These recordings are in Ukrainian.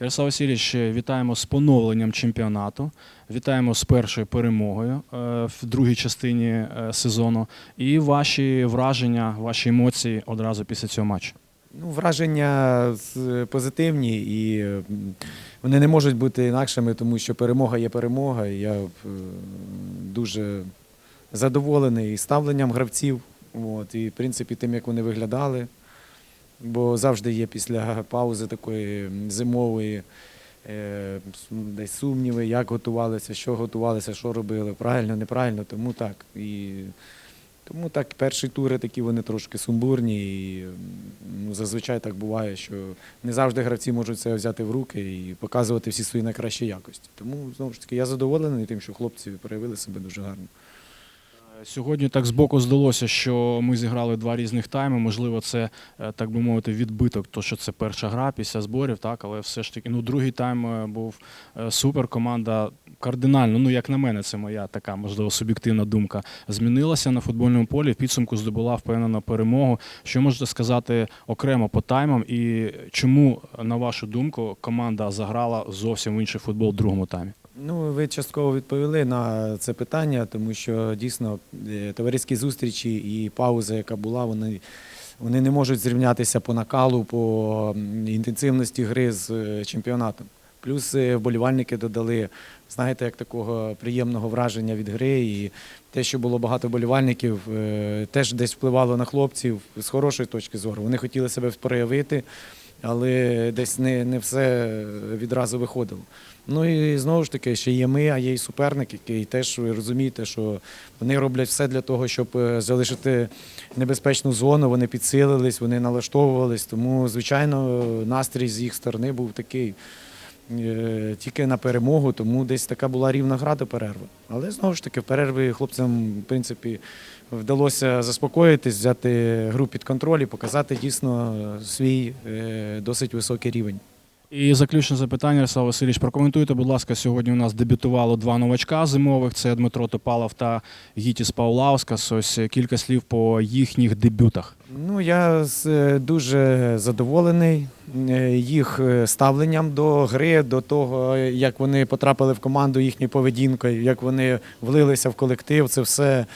Ярослав Васильович, вітаємо з поновленням чемпіонату. Вітаємо з першою перемогою е, в другій частині е, сезону. І ваші враження, ваші емоції одразу після цього матчу. Ну, враження позитивні і вони не можуть бути інакшими, тому що перемога є перемога. Я е, дуже задоволений ставленням гравців, от, і в принципі тим, як вони виглядали. Бо завжди є після паузи такої зимової е, десь сумніви, як готувалися, що готувалися, що робили, правильно, неправильно, тому так. І тому так, перші тури такі вони трошки сумбурні. І ну, зазвичай так буває, що не завжди гравці можуть це взяти в руки і показувати всі свої найкращі якості. Тому знову ж таки я задоволений тим, що хлопці проявили себе дуже гарно. Сьогодні так збоку здалося, що ми зіграли два різних тайми. Можливо, це е, так би мовити відбиток, то що це перша гра після зборів, так але все ж таки, ну другий тайм е, був е, супер. Команда кардинально, ну як на мене, це моя така можливо суб'єктивна думка. Змінилася на футбольному полі. В підсумку здобула впевнено перемогу. Що можете сказати окремо по таймам, і чому, на вашу думку, команда заграла зовсім інший футбол в другому таймі? Ну, ви частково відповіли на це питання, тому що дійсно е, товариські зустрічі і пауза, яка була, вони, вони не можуть зрівнятися по накалу, по інтенсивності гри з е, чемпіонатом. Плюс е, вболівальники додали, знаєте, як такого приємного враження від гри. І те, що було багато вболівальників, теж десь впливало на хлопців з хорошої точки зору. Вони хотіли себе проявити, але десь не, не все відразу виходило. Ну і знову ж таки, ще є ми, а є і суперник, який теж ви розумієте, що вони роблять все для того, щоб е, залишити небезпечну зону. Вони підсилились, вони налаштовувались. Тому, звичайно, настрій з їх сторони був такий тільки на перемогу, тому десь така була рівна гра до перерви. Але знову ж таки, в перерві хлопцям, в принципі, вдалося заспокоїтись, взяти гру під контроль і показати дійсно свій е, досить високий рівень. І заключне запитання, Ярослав Васильович, прокоментуйте, будь ласка, сьогодні у нас дебютувало два новачка зимових: це Дмитро Топалов та Гітіс Паулаускас. Ось кілька слів по їхніх дебютах. Ну, я е, дуже задоволений е, їх е, ставленням до гри, до того, як вони потрапили в команду їхньою поведінкою, як вони влилися в колектив. Це все,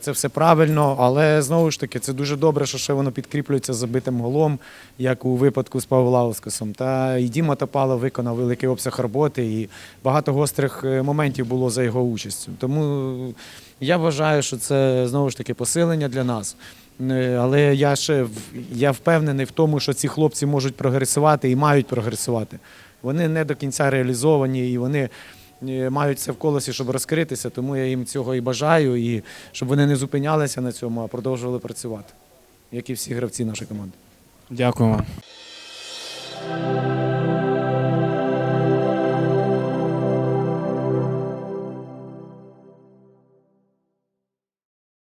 це все правильно, але знову ж таки, це дуже добре, що ще воно підкріплюється забитим голом, як у випадку з Павлаускасом. Та і Діма Топалов виконав великий обсяг роботи, і багато гострих моментів було за його участю. Тому я вважаю, що це знову ж таки посилення для нас. Е, Але я ще я впевнений в тому, що ці хлопці можуть прогресувати і мають прогресувати. Вони не до кінця реалізовані і вони е, мають це в колесі, щоб розкритися. Тому я їм цього і бажаю, і щоб вони не зупинялися на цьому, а продовжували працювати, як і всі гравці нашої команди. Дякую вам.